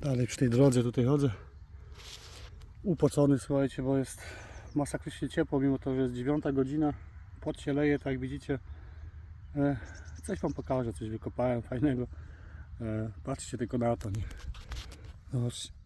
Dalej przy tej drodze tutaj chodzę. Upocony, słuchajcie, bo jest masakrycznie ciepło, mimo to, że jest 9 godzina. Pot się leje, tak jak widzicie. E, coś Wam pokażę, coś wykopałem fajnego. E, patrzcie tylko na to, nie? Zobaczcie.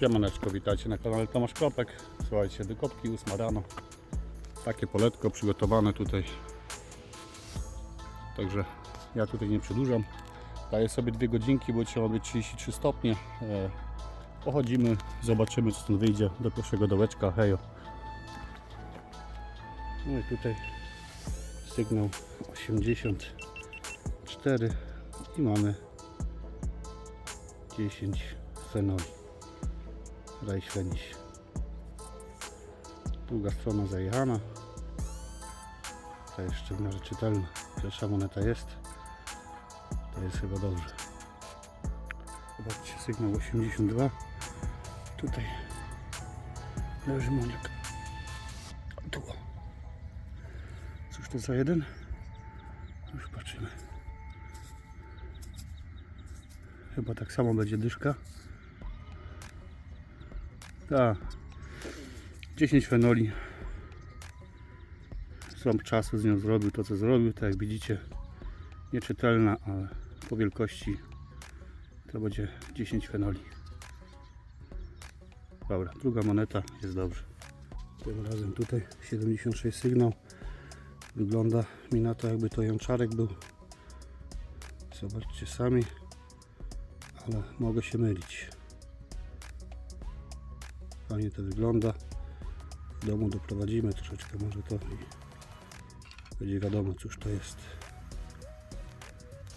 Siemaneczko, witajcie na kanale Tomasz Kropek. Słuchajcie, wykopki 8 rano. Takie poletko przygotowane tutaj. Także ja tutaj nie przedłużam. Daję sobie dwie godzinki, bo trzeba być 33 stopnie. E, pochodzimy, zobaczymy co stąd wyjdzie do pierwszego dołeczka. Hejo. No i tutaj sygnał 84 i mamy 10 fenoli. Rajśweniś. Druga strona zajechana. Ta jeszcze w miarę czytelna. Pierwsza moneta jest. To jest chyba dobrze. Zobaczcie, sygnał 82. Tutaj leży moniak. Tu. Cóż to za jeden? Już patrzymy. Chyba tak samo będzie dyszka. Tak. 10 fenoli. Słab czasu z nią zrobił to co zrobił. Tak jak widzicie, nieczytelna, ale po wielkości to będzie 10 fenoli. Dobra, druga moneta jest dobrze. Tym razem tutaj 76 sygnał. Wygląda mi na to jakby to jączarek był. Zobaczcie sami, ale mogę się mylić. Fajnie to wygląda. W domu doprowadzimy troszeczkę może to i będzie wiadomo cóż to jest.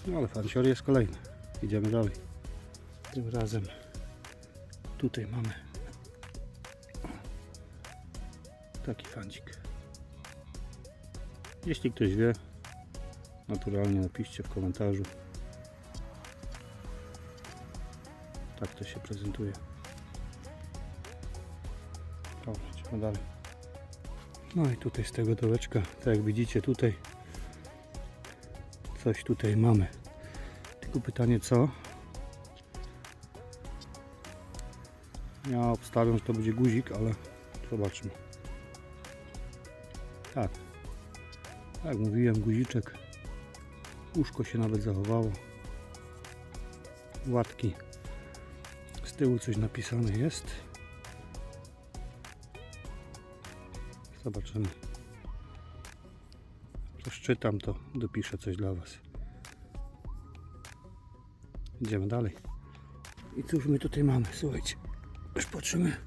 No ale fancior jest kolejny. Idziemy dalej. Tym razem tutaj mamy taki fancik. Jeśli ktoś wie, naturalnie napiszcie w komentarzu. Tak to się prezentuje. Dalej. No i tutaj z tego dołeczka, tak jak widzicie tutaj coś tutaj mamy. Tylko pytanie co? Ja obstawiam, że to będzie guzik, ale zobaczmy. Tak. Tak jak mówiłem, guziczek. Uszko się nawet zachowało. Łatki. Z tyłu coś napisane jest. Zobaczymy. Przeczytam to, dopiszę coś dla Was. Idziemy dalej. I cóż my tutaj mamy? Słuchajcie, już patrzymy.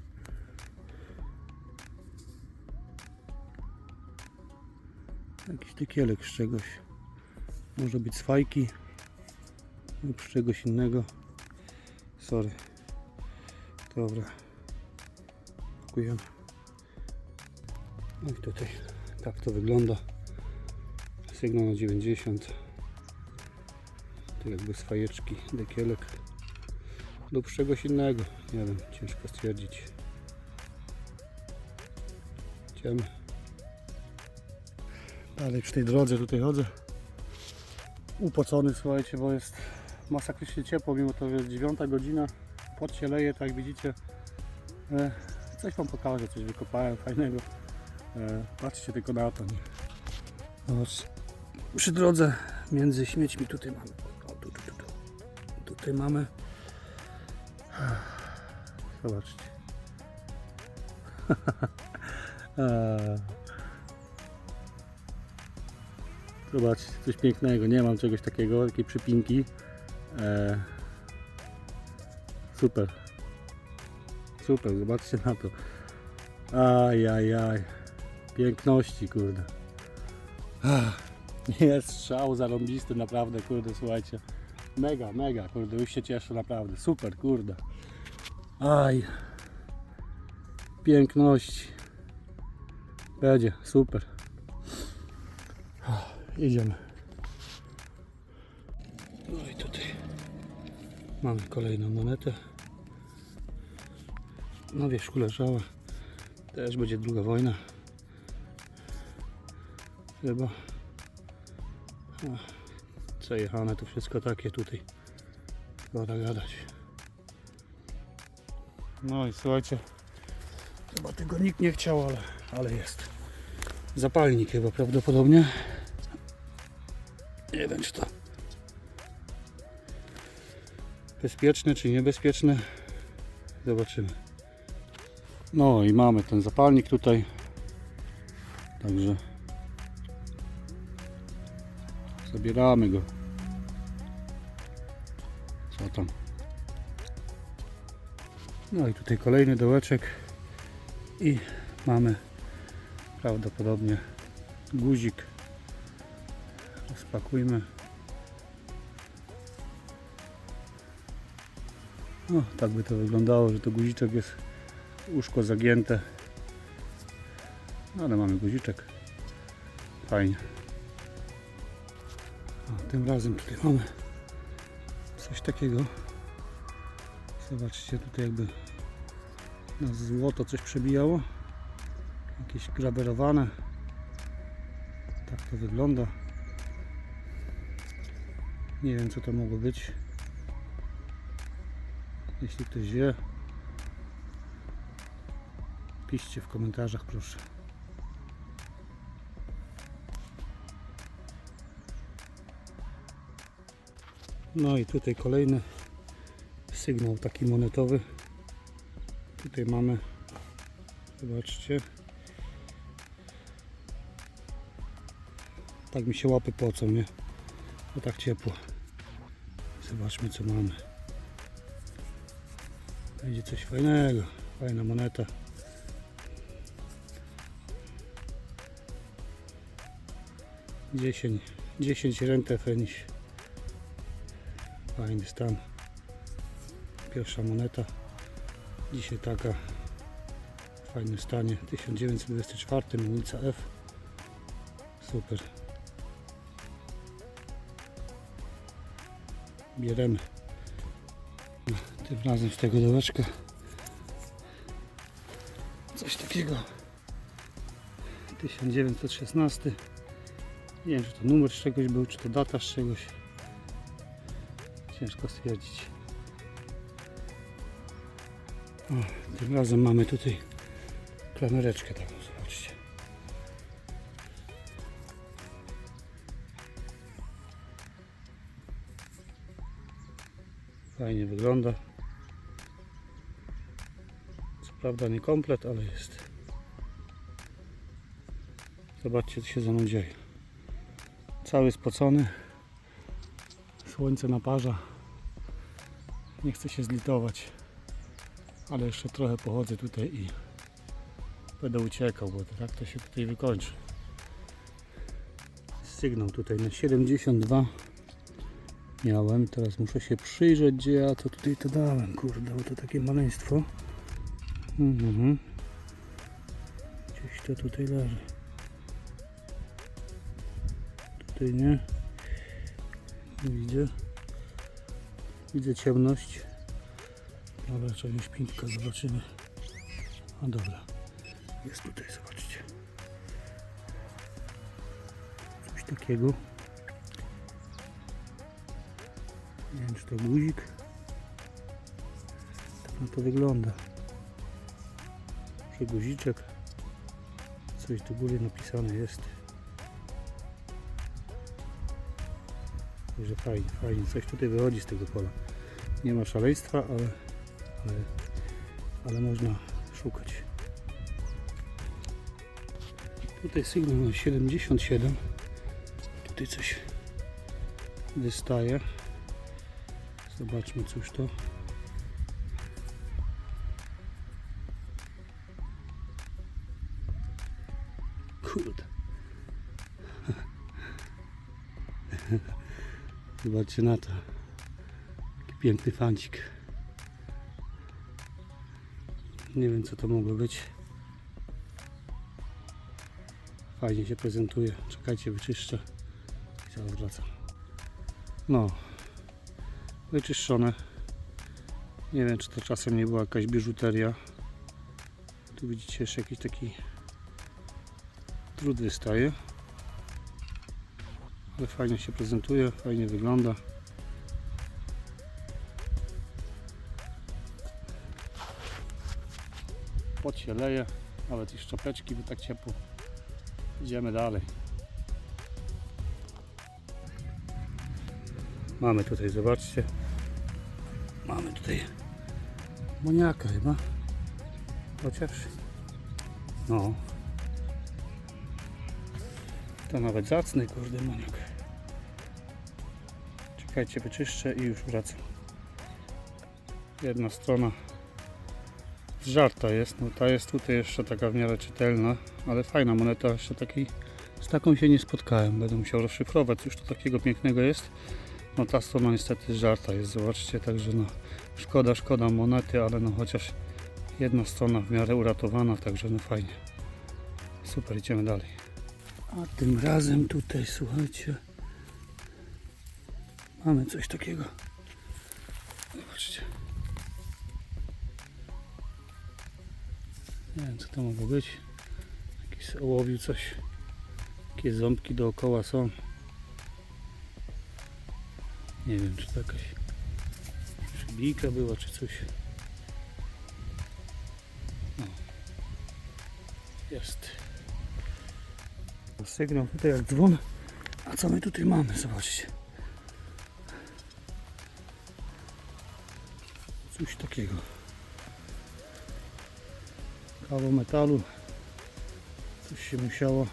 Jakiś tekielek z czegoś. Może być z fajki lub z czegoś innego. Sorry. Dobra. Pakujemy. No i tutaj tak to wygląda. Sygnał na 90. To jakby z fajeczki, dekielek lub z czegoś innego. Nie wiem, ciężko stwierdzić. Idziemy. Dalej przy tej drodze tutaj chodzę. Upocony, słuchajcie, bo jest masakrycznie ciepło, mimo to, jest 9 godzina. Pot się leje, tak jak widzicie. E, coś Wam pokażę, coś wykopałem fajnego. E, patrzcie tylko na to. Nie? Przy drodze między śmiećmi tutaj mamy. O, tu, tu, tu, tu. Tutaj mamy. Zobaczcie. E, Zobaczcie, coś pięknego. Nie mam czegoś takiego, takiej przypinki. E, Super. Super, zobaczcie na to. Aj, aj, aj. Piękności, kurde. Jest strzał zarąbisty, naprawdę, kurde, słuchajcie. Mega, mega, kurde, już się cieszę, naprawdę. Super, kurde. Aj. Piękności. Będzie, super. Idziemy. No i tutaj mamy kolejną monetę. Na wierzchu leżała. Też będzie druga wojna. Chyba. Przejechane to wszystko takie tutaj. Szkoda gadać. No i słuchajcie. Chyba tego nikt nie chciał, ale, ale jest. Zapalnik chyba prawdopodobnie. Nie wiem czy to bezpieczne czy niebezpieczne. Zobaczymy. No i mamy ten zapalnik tutaj. Także zabieramy go. Co tam? No i tutaj kolejny dołeczek i mamy prawdopodobnie guzik. Rozpakujmy. No, tak by to wyglądało, że to guziczek jest uszko zagięte. No, ale mamy guziczek. Fajnie. Tym razem tutaj mamy coś takiego. Zobaczcie, tutaj jakby na złoto coś przebijało. Jakieś graberowane. Tak to wygląda. Nie wiem co to mogło być. Jeśli ktoś wie, piszcie w komentarzach proszę. No i tutaj kolejny sygnał taki monetowy. Tutaj mamy, zobaczcie. Tak mi się łapy pocą, nie? Bo tak ciepło. Zobaczmy co mamy. Będzie coś fajnego. Fajna moneta. Dziesięć, dziesięć rente feniś. Fajny stan. Pierwsza moneta. Dzisiaj taka w fajnym stanie. 1924 ulica F. Super. Bieremy. Tym razem z tego dołeczka. Coś takiego. 1916. Nie wiem, czy to numer z czegoś był, czy to data z czegoś. Ciężko stwierdzić. O, tym razem mamy tutaj klamereczkę taką, zobaczcie. Fajnie wygląda. Co prawda nie komplet, ale jest. Zobaczcie co się za mną dzieje. Cały spocony. Słońce naparza. Nie chcę się zlitować. Ale jeszcze trochę pochodzę tutaj i będę uciekał, bo tak to się tutaj wykończy. Sygnał tutaj na 72 miałem. Teraz muszę się przyjrzeć, gdzie ja to tutaj to dałem. Kurde, bo to takie maleństwo. Mhm. Gdzieś to tutaj leży. Tutaj nie. Nie widzę. Widzę ciemność. Dobra, trzeba śpinka, zobaczymy. A dobra. Jest tutaj, zobaczcie. Coś takiego. Nie wiem, czy to guzik. Tak na to wygląda. Czy guziczek. Coś do góry napisane jest. Także fajnie, fajnie. Coś tutaj wychodzi z tego pola. Nie ma szaleństwa, ale, ale, ale można szukać. Tutaj sygnał na 77. Tutaj coś wystaje. Zobaczmy cóż to. Zobaczcie na to. Jaki piękny fancik. Nie wiem co to mogło być. Fajnie się prezentuje. Czekajcie, wyczyszczę. I zaraz wracam. No. Wyczyszczone. Nie wiem czy to czasem nie była jakaś biżuteria. Tu widzicie jeszcze jakiś taki trud wystaje. Fajnie się prezentuje, fajnie wygląda. Pot się leje, nawet i szczoteczki, bo tak ciepło. Idziemy dalej. Mamy tutaj, zobaczcie. Mamy tutaj moniaka chyba. Chociaż. No. To nawet zacny, kurde, moniak. Czekajcie, wyczyszczę i już wracam. Jedna strona zżarta jest, no ta jest tutaj jeszcze taka w miarę czytelna, ale fajna moneta, jeszcze takiej, z taką się nie spotkałem, będę musiał rozszyfrować, już to takiego pięknego jest. No ta strona niestety żarta jest, zobaczcie, także no szkoda, szkoda monety, ale no chociaż jedna strona w miarę uratowana, także no fajnie. Super, idziemy dalej. A tym razem tutaj, słuchajcie, mamy coś takiego. Zobaczcie. Nie wiem co to mogło być. Jakiś ołowił coś. Jakie ząbki dookoła są. Nie wiem czy to jakaś przybijka była czy coś. No. Jest. Sygnał tutaj jak dzwon. A co my tutaj mamy? Zobaczcie. Coś takiego. Kawał metalu. Coś się musiało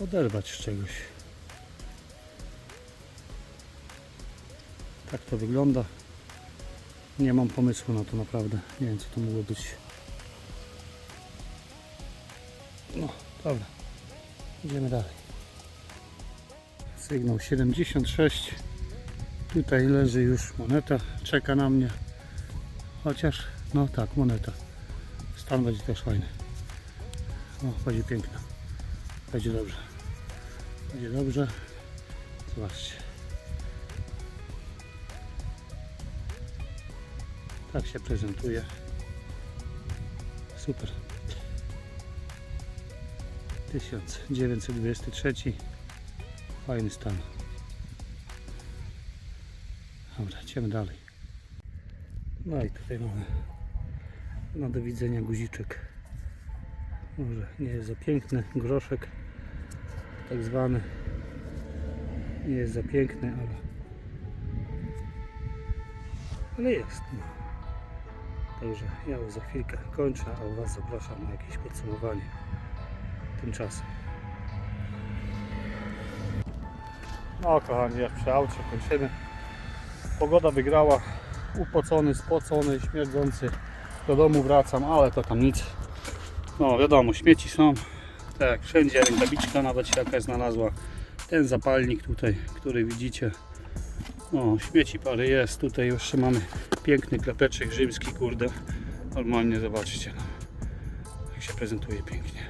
oderwać z czegoś. Tak to wygląda. Nie mam pomysłu na to naprawdę. Nie wiem co to mogło być. No, dobra. Idziemy dalej. Sygnał 76. Tutaj leży już moneta. Czeka na mnie. Chociaż, no tak, moneta. Stan będzie też fajny. O, będzie piękna. Będzie dobrze. Będzie dobrze. Zobaczcie. Tak się prezentuje. Super. 1923. Fajny stan. Dobra, idziemy dalej. No i tutaj mamy no do widzenia guziczek. Może nie jest za piękny, groszek tak zwany. Nie jest za piękny, ale ale jest. No. Także ja już za chwilkę kończę, a Was zapraszam na jakieś podsumowanie tymczasem. No kochani, jak przy aucie kończymy. Pogoda wygrała. Upocony, spocony, śmierdzący. Do domu wracam, ale to tam nic. No wiadomo, śmieci są. Tak wszędzie, rękawiczka nawet się jakaś znalazła. Ten zapalnik tutaj, który widzicie. O, śmieci parę jest. Tutaj jeszcze mamy piękny klepeczek rzymski, kurde. Normalnie zobaczcie. No. Jak się prezentuje pięknie.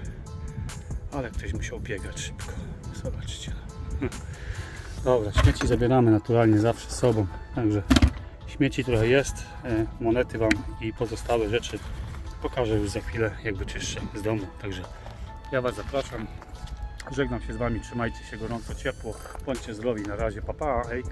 Ale ktoś musiał biegać szybko. Zobaczcie. No. Dobra, śmieci zabieramy naturalnie zawsze z sobą. Także śmieci trochę jest. e, Monety Wam i pozostałe rzeczy pokażę już za chwilę, jak wyczyszczę z domu. Także ja Was zapraszam. Żegnam się z Wami. Trzymajcie się gorąco, ciepło. Bądźcie zdrowi. Na razie. Pa, pa. Hej.